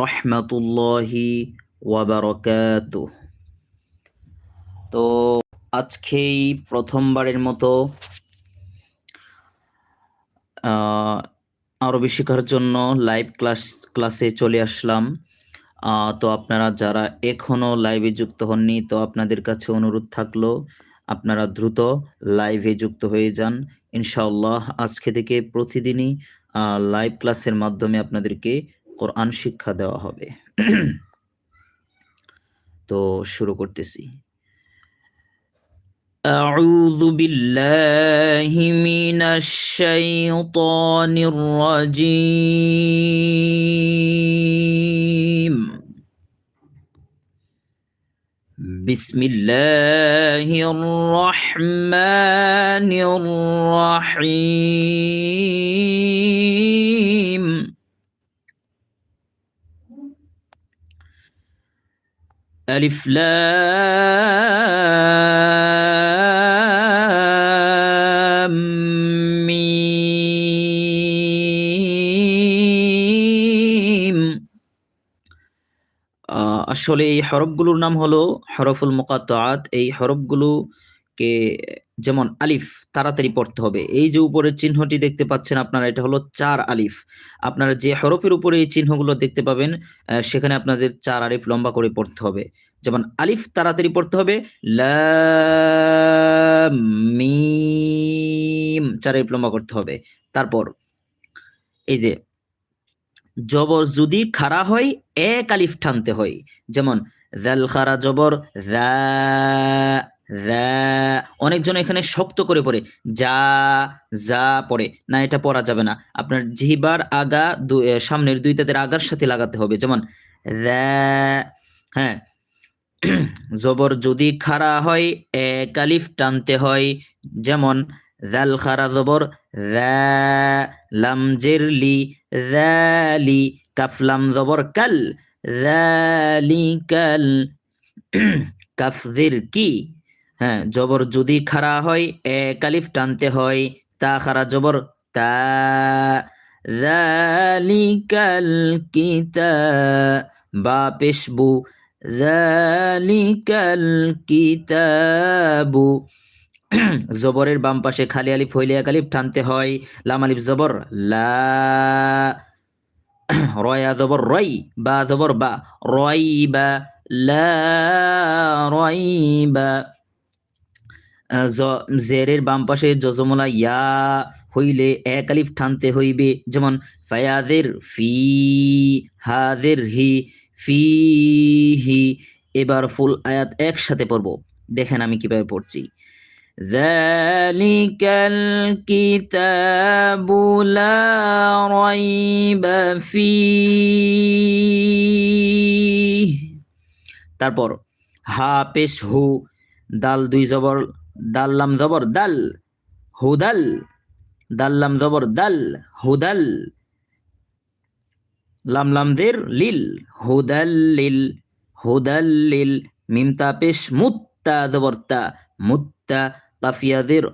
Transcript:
রহমতুল্লাহি ওয়াবারকাত তো আজকেই প্রথমবারের মতো আরবি শেখার জন্য লাইভ ক্লাস ক্লাসে চলে আসলাম। তো আপনারা যারা এখনও লাইভে যুক্ত হননি, তো আপনাদের কাছে অনুরোধ থাকল, আপনারা দ্রুত লাইভে যুক্ত হয়ে যান। ইনশাআল্লাহ আজকে থেকে প্রতিদিনই লাইভ ক্লাসের মাধ্যমে আপনাদেরকে কোরআন শিক্ষা দেওয়া হবে তো শুরু করতেছি أعوذ بالله من الشيطان الرجيم بسم الله الرحمن الرحيم ألف لام মিম আহ, আসলে এই হরফগুলোর নাম হলো হরফুল মুকাত্তাআত এই হরফগুলোকে যেমন আলিফ, তাড়াতাড়ি পড়তে হবে। এই যে উপরের চিহ্নটি দেখতে পাচ্ছেন আপনারা, এটা হলো চার আলিফ। আপনারা যে হরফের উপরে এই চিহ্নগুলো দেখতে পাবেন সেখানে আপনাদের চার আলিফ লম্বা করে পড়তে হবে। যেমন আলিফ, তাড়াতাড়ি পড়তে হবে লাম চার আলিফ লম্বা করতে হবে। তারপর, এই যে, জবর যদি খাড়া হয়, এক আলিফ টানতে হয়। যেমন জাল খারা জবর অনেকজন এখানে শক্ত করে পড়ে। যা যা পড়ে। না, এটা পড়া যাবে না। আপনার জিহিবার আগা সামনের দুই তাদের আগার সাথে লাগাতে হবে। যেমন হ্যাঁ। জবর যদি খাড়া হয়, এক আলিফ টানতে হয়। যেমন জাল খারা জবর লাম জেরলি লি কাফলাম জবর কাল, রি কাল কাফজির কি? হ্যাঁ জবর যদি খাড়া হয় এক আলিফ টানতে হয়, তা খারা জবর, তা বা পেশবু কিতাবু। জবরের বাম পাশে খালি আলিফ হইলে এক আলিফ টানতে হয়, লাম আলিফ জবর, লা রয়া জবর রই বা জবর বা রই বা, লা রই বা। জেরের বাম পাশে জজমলা ইয়া হইলে এক আলিফ টানতে হইবে যেমন ফায়াদের ফি হাদের হি ফি হি এবার ফুল আয়াত একসাথে পড়ব দেখেন আমি কিভাবে পড়ছি ذلك الكتاب لا ريب فيه তারপর হা পেশ হু দাল দুই জবর দাল্লাম জবর, দাল, হুদাল দাল্লাম জবর, দাল, হুদাল, লাম লাম দের লিল, হুদাল, লিল মিমতা পেশ মুত্তা জবর, তা মুত্তা কাফিয়াদের